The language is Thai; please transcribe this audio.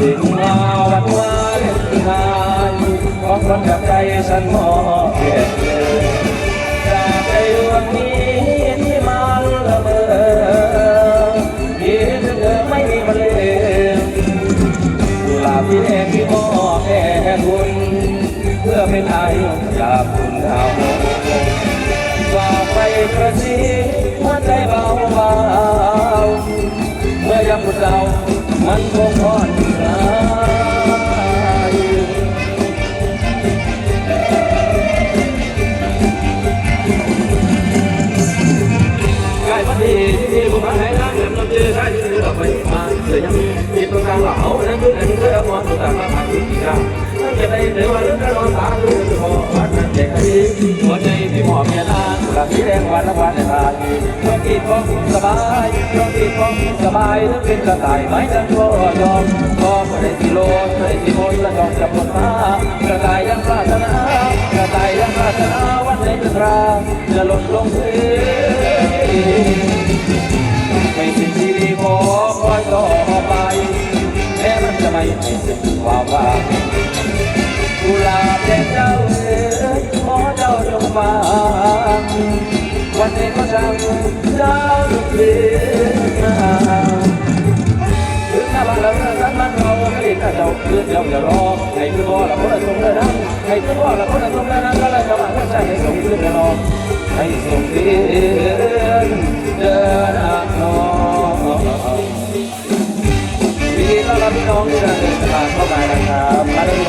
ถึงมาวันวาเลนไทน์ของคนกับใจฉันมอบเพียงจากใจดวงนี้ที่มันละเมอคิดถึงเธอไม่มีวันเลืมกุหลาบที่แดงที่มอบแด่คุณเพื่อเป็นอายุจากคุณเอาฝากไปกระซิบหัวใจเบาเบาเมื่อยามปวดเรามันคงอ่อน มาให้น้ำเงินนำเจอใช่ที่เราไปมาเสียยังมีตรงกลางเหล่านั้นคืออันนี้คือมองตัวตาผ่านที่กี่ครั้งถ้าจะได้เดี๋ยววันนั้นนอนตาคือจะพอวัดนั้นเด็กที่หัวใจที่หมอบเมียนานกระสีแดงวันละวันในตาดีเพราะกินของสบายเพราะกินของสบายถึงเป็นกระต่ายไม้จันทร์ยอมก็ไม่ได้กิโลไม่ได้กิโลละจองจับลงมากระต่ายยังปรารถนากระต่ายยังปรารถนาวันไหนจะราจะล่นลงพื้นไม้มันจะไม่ให้สิ่งความว่ากุหลาบแดงเจ้าเอ๋ยขอเจ้าจงฟังวันนี้ก็ช่างเจ้าทุกทีถึงหน้าบ้านเราเรื่องนั้ ดีต้อนรับพี่น้องที่เดินทางเข้ามานะครับ